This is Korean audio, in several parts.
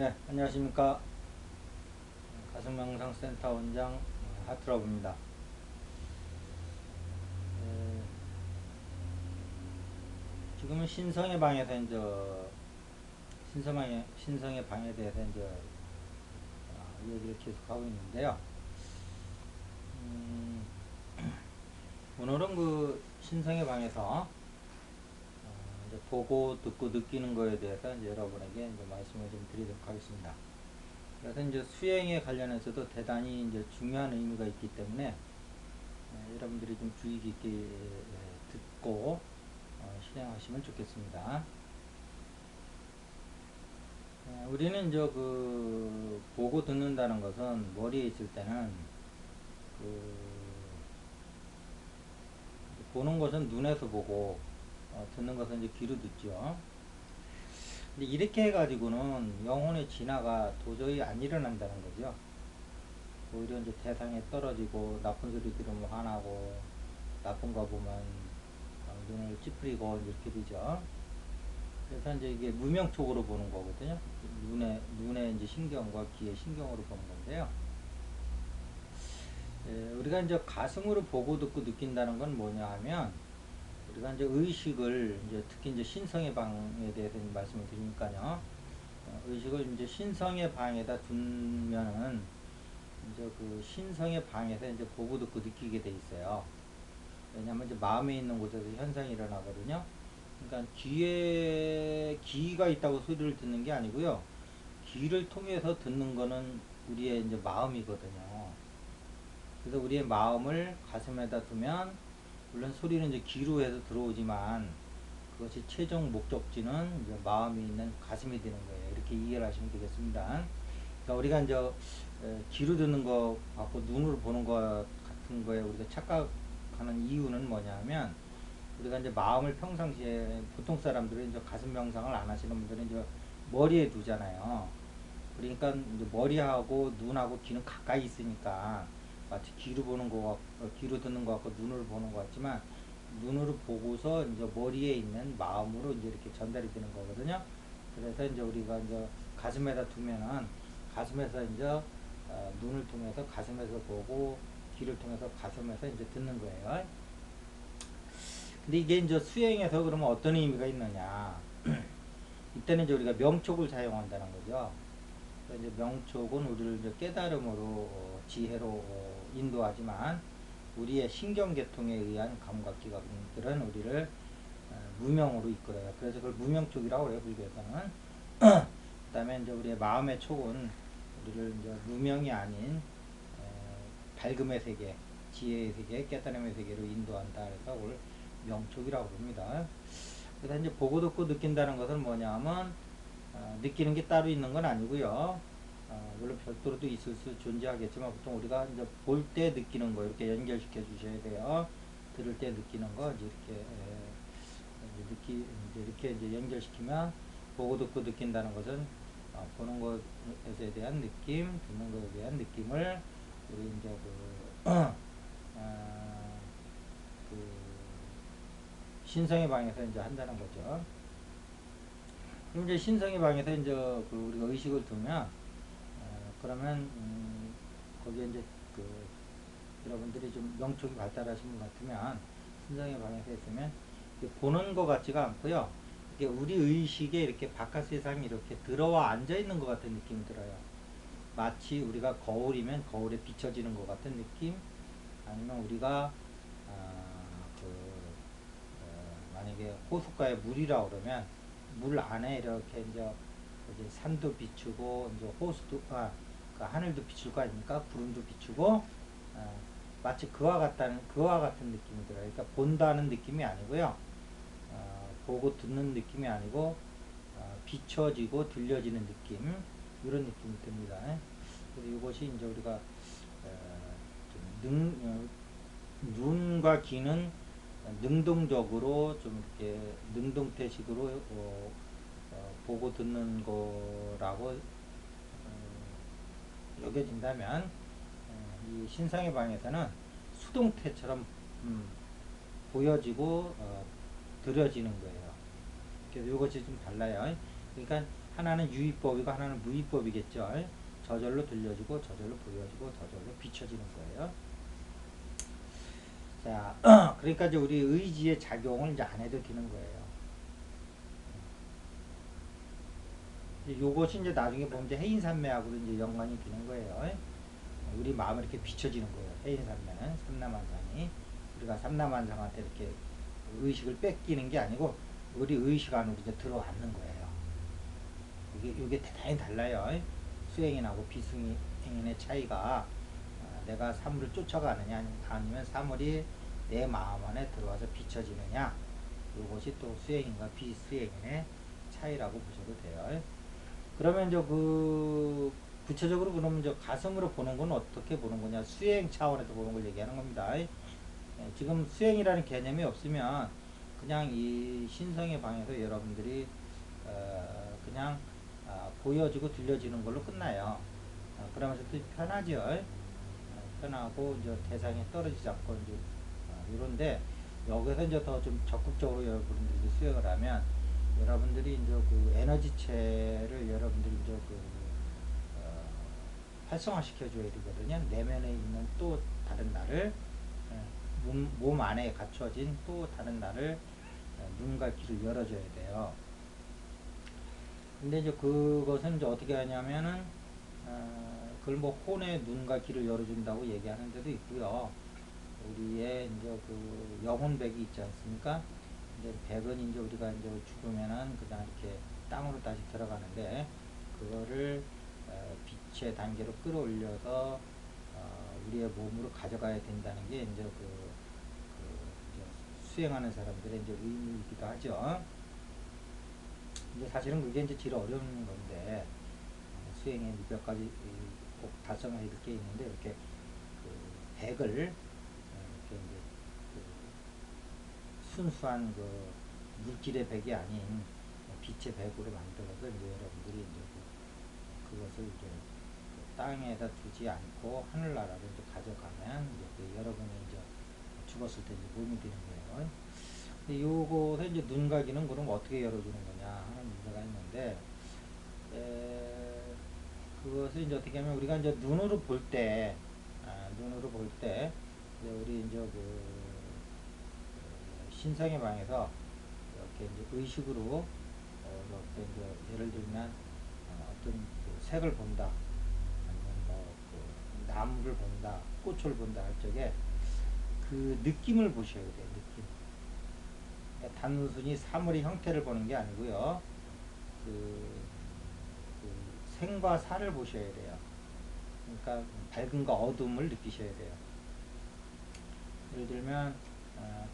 예, 안녕하십니까. 가슴명상센터 원장 어, 하트러브입니다. 예, 지금은 신성의 방에서 이제 신성의 신성의 방에 대해서 이제 아, 얘기를 계속 하고 있는데요. 음, 오늘은 그 신성의 방에서 보고 듣고 느끼는 거에 대해서 여러분에게 말씀을 좀 드리도록 하겠습니다. 그래서 이제 수행에 관련해서도 대단히 이제 중요한 의미가 있기 때문에 어, 여러분들이 좀 주의 깊게 예, 듣고 어, 실행하시면 좋겠습니다. 어, 우리는 이제 그 보고 듣는다는 것은 머리에 있을 때는 그 보는 것은 눈에서 보고 어, 듣는 것은 이제 귀로 듣죠. 근데 이렇게 해가지고는 영혼의 진화가 도저히 안 일어난다는 거죠. 오히려 이제 대상에 떨어지고 나쁜 소리 들으면 화나고 나쁜 거 보면 어, 눈을 찌푸리고 이렇게 되죠. 그래서 이제 이게 무명촉으로 보는 거거든요. 눈에 눈의 이제 신경과 귀의 신경으로 보는 건데요. 예, 우리가 이제 가슴으로 보고 듣고 느낀다는 건 뭐냐 하면 우리가 이제 의식을 이제 특히 이제 신성의 방에 대해서 말씀을 드리니까요. 어, 의식을 이제 신성의 방에다 두면은 이제 그 신성의 방에서 이제 보고 듣고 느끼게 돼 있어요. 왜냐하면 이제 마음에 있는 곳에서 현상이 일어나거든요. 그러니까 귀에 귀가 있다고 소리를 듣는 게 아니고요. 귀를 통해서 듣는 거는 우리의 이제 마음이거든요. 그래서 우리의 마음을 가슴에다 두면 물론 소리는 이제 귀로 해서 들어오지만 그것이 최종 목적지는 이제 마음이 있는 가슴이 되는 거예요. 이렇게 이해를 하시면 되겠습니다. 그러니까 우리가 이제 귀로 듣는 거 갖고 눈으로 보는 것 같은 거에 우리가 착각하는 이유는 뭐냐면 우리가 이제 마음을 평상시에 보통 사람들은 이제 가슴 명상을 안 하시는 분들은 이제 머리에 두잖아요. 그러니까 머리하고 눈하고 귀는 가까이 있으니까 마치 귀로 보는 거 같, 귀로 듣는 거 같고 눈으로 보는 것 같지만 눈으로 보고서 이제 머리에 있는 마음으로 이제 이렇게 전달이 되는 거거든요. 그래서 이제 우리가 이제 가슴에다 두면은 가슴에서 이제 어, 눈을 통해서 가슴에서 보고 귀를 통해서 가슴에서 이제 듣는 거예요. 근데 이게 이제 수행에서 그러면 어떤 의미가 있느냐? 이때는 이제 우리가 명촉을 사용한다는 거죠. 이제 명촉은 우리를 이제 깨달음으로 어, 지혜로 어, 인도하지만 우리의 신경계통에 의한 감각기관들은 우리를 어, 무명으로 이끌어요. 그래서 그걸 무명촉이라고 그래요, 불교에서는. 그 다음에 이제 우리의 마음의 촉은 우리를 이제 무명이 아닌 밝음의 세계, 지혜의 세계, 깨달음의 세계로 인도한다. 그래서 그걸 명촉이라고 부릅니다. 그래서 이제 보고 듣고 느낀다는 것은 뭐냐 하면 어, 느끼는 게 따로 있는 건 아니고요. 어, 물론 별도로도 있을 수 존재하겠지만 보통 우리가 이제 볼 때 느끼는 거 이렇게 연결시켜 주셔야 돼요. 들을 때 느끼는 거 이제 이렇게 에, 이제 느끼 이제 이렇게 이제 연결시키면 보고 듣고 느낀다는 것은 어, 보는 것에 대한 느낌, 듣는 것에 대한 느낌을 우리 이제 그, 어, 그 신성의 방에서 이제 한다는 거죠. 그럼 이제 신성의 방에서 이제 그 우리가 의식을 두면 어, 그러면 음, 거기에 이제 그 여러분들이 좀 명촉이 발달하신 분 같으면 신성의 방에서 있으면 보는 것 같지가 않고요. 이게 우리 의식에 이렇게 바깥 세상이 이렇게 들어와 앉아 있는 것 같은 느낌이 들어요. 마치 우리가 거울이면 거울에 비춰지는 것 같은 느낌, 아니면 우리가 아, 그 어, 만약에 호숫가에 물이라 그러면 물 안에 이렇게 이제 산도 비추고 이제 호수도 아, 그 하늘도 비출 거 아닙니까? 구름도 비추고 아, 마치 그와 같다는 그와 같은 느낌이 들어요. 그러니까 본다는 느낌이 아니고요. 어, 보고 듣는 느낌이 아니고 어, 비춰지고 들려지는 느낌 이런 느낌이 듭니다. 그래서 이것이 이제 우리가 어, 능, 어, 눈과 귀는 능동적으로 좀 이렇게 능동태식으로 어, 어, 보고 듣는 거라고 어, 여겨진다면 어, 이 신상의 방에서는 수동태처럼 음, 보여지고 어, 들여지는 거예요. 그래서 이것이 좀 달라요. 그러니까 하나는 유의법이고 하나는 무의법이겠죠. 저절로 들려지고 저절로 보여지고 저절로 비춰지는 거예요. 자, 그러니까 이제 우리 의지의 작용을 이제 안 해도 되는 거예요. 이제 요것이 이제 나중에 보면 이제 해인산매하고도 이제 연관이 되는 거예요. 우리 마음이 이렇게 비춰지는 거예요. 해인산매는 삼남한상이 우리가 삼남한상한테 이렇게 의식을 뺏기는 게 아니고 우리 의식 안으로 이제 들어앉는 거예요. 이게 이게 대단히 달라요. 수행인하고 비수행인의 차이가 어, 내가 사물을 쫓아가느냐 아니면 사물이 내 마음 안에 들어와서 비춰지느냐 이것이 또 수행인과 비수행인의 차이라고 보셔도 돼요. 그러면 이제 그 구체적으로 그러면 이제 가슴으로 보는 건 어떻게 보는 거냐 수행 차원에서 보는 걸 얘기하는 겁니다. 예, 지금 수행이라는 개념이 없으면 그냥 이 신성의 방에서 여러분들이 어, 그냥 어, 보여지고 들려지는 걸로 끝나요. 어, 그러면서 또 편하죠. 어, 편하고 이제 대상에 떨어지지 않고 이제 어, 이런데 여기서 이제 더 좀 적극적으로 여러분들이 수행을 하면 여러분들이 이제 그 에너지체를 여러분들이 이제 그 어, 활성화시켜 줘야 되거든요. 내면에 있는 또 다른 나를 예, 몸, 몸 안에 갖춰진 또 다른 나를 어, 눈과 귀를 열어줘야 돼요. 근데 이제 그것은 이제 어떻게 하냐면은 어, 그걸 뭐 혼의 눈과 귀를 열어준다고 얘기하는 데도 있고요. 우리의 이제 그 영혼백이 있지 않습니까? 이제 백은 이제 우리가 이제 죽으면은 그냥 이렇게 땅으로 다시 들어가는데 그거를 어, 빛의 단계로 끌어올려서 어, 우리의 몸으로 가져가야 된다는 게 이제 그, 그 이제 수행하는 사람들의 이제 의무이기도 하죠. 이제 사실은 그게 이제 제일 어려운 건데 어, 수행에 몇 가지 이꼭 달성해야 될 게 있는데 이렇게 그 백을 어, 이렇게 이제 그 순수한 그 물질의 백이 아닌 빛의 백으로 만들어서 이제 여러분들이 이제 그 그것을 이제 그 땅에다 두지 않고 하늘나라로 이제 가져가면 이제 그 여러분이 이제 죽었을 때 이제 몸이 되는 거예요. 근데 요거서 이제 눈과 귀는 그럼 어떻게 열어주는 거냐 하는 문제가 있는데 에, 그것을 이제 어떻게 하면 우리가 이제 눈으로 볼 때, 아, 눈으로 볼 때, 우리 이제 그, 그 신성의 방에서 이렇게 이제 의식으로 어, 이렇게 이제 예를 들면 어, 어떤 그 색을 본다, 아니면 뭐그 나무를 본다, 꽃을 본다 할 적에 그 느낌을 보셔야 돼요. 느낌. 그러니까 단순히 사물의 형태를 보는 게 아니고요. 그, 그 생과 사를 보셔야 돼요. 그러니까 밝음과 어둠을 느끼셔야 돼요. 예를 들면 어,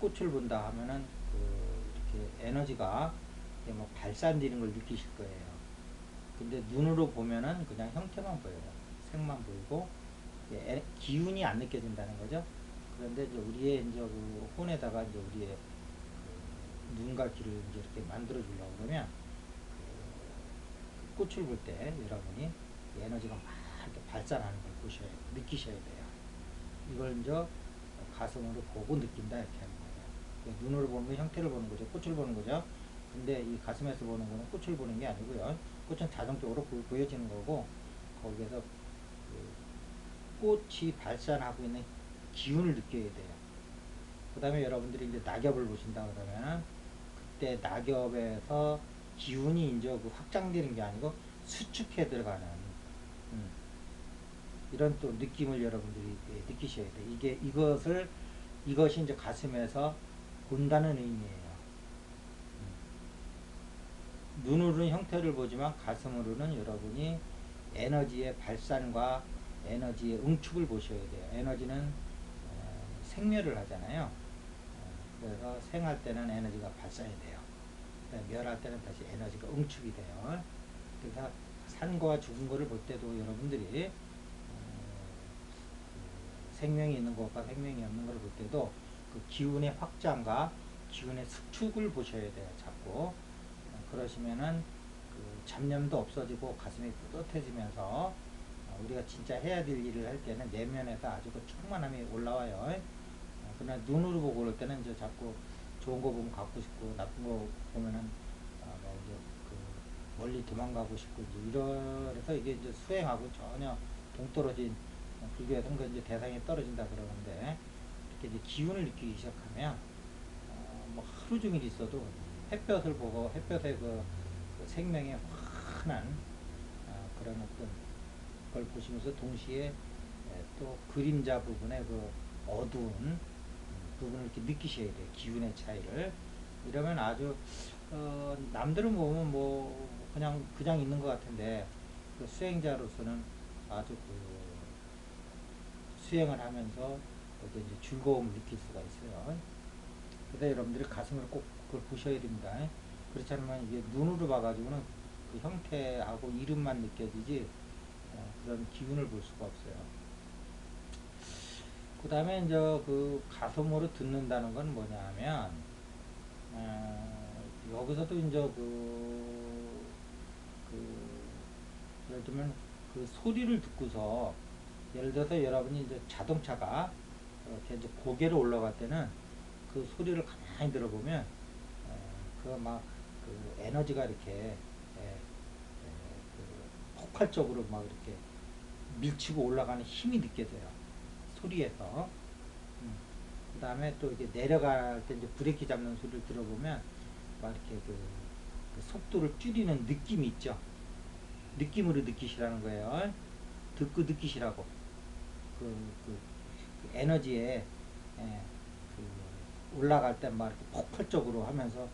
꽃을 본다 하면은 그 이렇게 에너지가 뭐 발산되는 걸 느끼실 거예요. 근데 눈으로 보면은 그냥 형태만 보여요. 색만 보이고 에, 기운이 안 느껴진다는 거죠. 그런데 이제 우리의 이제 그 혼에다가 이제 우리의 그 눈과 귀를 이제 이렇게 만들어 주려고 그러면 그 꽃을 볼 때 여러분이 에너지가 막 이렇게 발산하는 걸 보셔야 느끼셔야 돼요. 이걸 이제 가슴으로 보고 느낀다 이렇게 하는 거예요. 눈으로 보는 건 형태를 보는 거죠. 꽃을 보는 거죠. 근데 이 가슴에서 보는 거는 꽃을 보는 게 아니고요. 꽃은 자동적으로 보, 보여지는 거고 거기에서 그 꽃이 발산하고 있는 기운을 느껴야 돼요. 그 다음에 여러분들이 이제 낙엽을 보신다 그러면 그때 낙엽에서 기운이 이제 그 확장되는 게 아니고 수축해 들어가는 음, 이런 또 느낌을 여러분들이 느끼셔야 돼요. 이게 이것을 이것이 이제 가슴에서 본다는 의미예요. 음. 눈으로는 형태를 보지만 가슴으로는 여러분이 에너지의 발산과 에너지의 응축을 보셔야 돼요. 에너지는 어, 생멸을 하잖아요. 어, 그래서 생할 때는 에너지가 발산이 돼요. 멸할 때는 다시 에너지가 응축이 돼요. 그래서 산과 죽은 거를 볼 때도 여러분들이 생명이 있는 것과 생명이 없는 것을 볼 때도 그 기운의 확장과 기운의 수축을 보셔야 돼요. 자꾸 어, 그러시면은 그 잡념도 없어지고 가슴이 뿌듯해지면서 어, 우리가 진짜 해야 될 일을 할 때는 내면에서 아주 그 충만함이 올라와요. 어, 그러나 눈으로 보고 그럴 때는 이제 자꾸 좋은 거 보면 갖고 싶고 나쁜 거 보면은 뭐 이제 그 멀리 도망가고 싶고 이제 이래서 이게 이제 수행하고 전혀 동떨어진 성가 이제 대상이 떨어진다 그러는데 이렇게 이제 기운을 느끼기 시작하면 어, 뭐 하루 종일 있어도 햇볕을 보고 햇볕의 그, 그 생명의 환한 어, 그런 어떤 걸 보시면서 동시에 에, 또 그림자 부분의 그 어두운 음, 부분을 이렇게 느끼셔야 돼요. 기운의 차이를. 이러면 아주 어, 남들은 보면 뭐 그냥 그냥 있는 것 같은데 그 수행자로서는 아주 그 수행을 하면서 어떤 이제 즐거움을 느낄 수가 있어요. 그래서 여러분들이 가슴을 꼭 그걸 보셔야 됩니다. 그렇지 않으면 이게 눈으로 봐가지고는 그 형태하고 이름만 느껴지지 어, 그런 기운을 볼 수가 없어요. 그 다음에 이제 그 가슴으로 듣는다는 건 뭐냐 하면 어, 여기서도 이제 그, 그 예를 들면 그 소리를 듣고서 예를 들어서 여러분이 이제 자동차가 이렇게 이제 고개로 올라갈 때는 그 소리를 가만히 들어보면 그막그 에너지가 이렇게 에, 에, 그 폭발적으로 막 이렇게 밀치고 올라가는 힘이 느껴져요. 소리에서. 음. 그 다음에 또 이게 내려갈 때 이제 브레이크 잡는 소리를 들어보면 막 이렇게 그, 그 속도를 줄이는 느낌이 있죠. 느낌으로 느끼시라는 거예요. 듣고 느끼시라고 그, 그, 그 에너지에 예, 그 올라갈 때 막 폭발적으로 하면서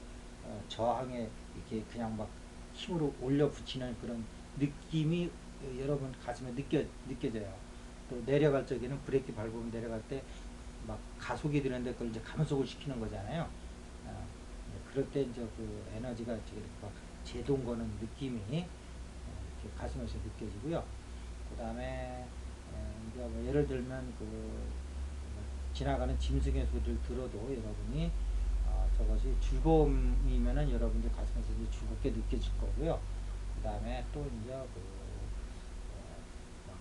어, 저항에 이렇게 그냥 막 힘으로 올려 붙이는 그런 느낌이 여러분 가슴에 느껴 느껴져요. 또 내려갈 적에는 브레이크 밟으면 내려갈 때 막 가속이 되는데 그걸 이제 감속을 시키는 거잖아요. 어, 그럴 때 이제 그 에너지가 이렇게 막 제동 거는 느낌이 어, 가슴에서 느껴지고요. 그 다음에 뭐 예를 들면 그 지나가는 짐승의 소리를 들어도 여러분이 어, 저것이 즐거움이면은 여러분들 가슴에서 이제 즐겁게 느껴질 거고요. 그 다음에 또 이제 그, 어,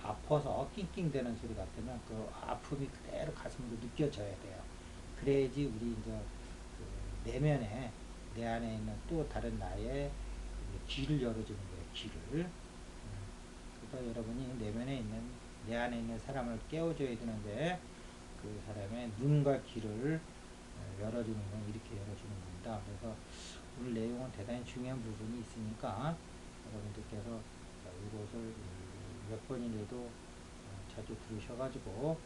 막그 아파서 낑낑대는 소리 같으면 그 아픔이 그대로 가슴으로 느껴져야 돼요. 그래야지 우리 이제 그 내면에 내 안에 있는 또 다른 나의 귀를 열어주는 거예요. 귀를. 그래서 여러분이 내면에 있는 내 안에 있는 사람을 깨워줘야 되는데 그 사람의 눈과 귀를 어, 열어주는 건 이렇게 열어주는 겁니다. 그래서 오늘 내용은 대단히 중요한 부분이 있으니까 여러분들께서 이것을 몇 번이라도 어, 자주 들으셔가지고 어,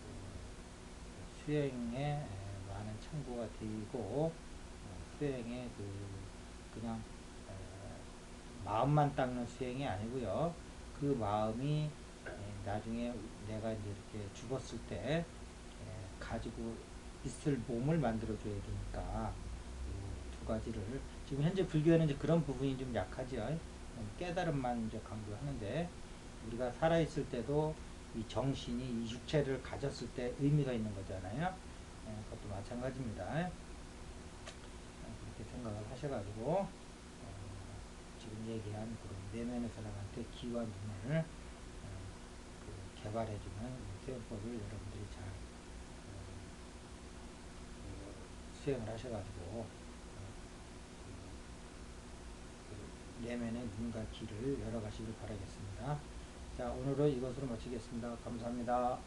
그 수행에 많은 참고가 되고 수행에 그 그냥 마음만 닦는 수행이 아니고요. 그 마음이 나중에 내가 이렇게 죽었을 때 가지고 있을 몸을 만들어 줘야 되니까 두 가지를 지금 현재 불교에는 이제 그런 부분이 좀 약하죠. 깨달음만 이제 강조하는데 우리가 살아 있을 때도 이 정신이 이 육체를 가졌을 때 의미가 있는 거잖아요. 그것도 마찬가지입니다. 그렇게 생각을 하셔가지고 어, 지금 얘기한 그런 내면의 사람한테 기와 눈을 개발해주는 수행법을 여러분들이 잘 어, 그 수행을 하셔가지고 어, 그 내면의 눈과 귀를 열어가시길 바라겠습니다. 자 오늘은 이것으로 마치겠습니다. 감사합니다.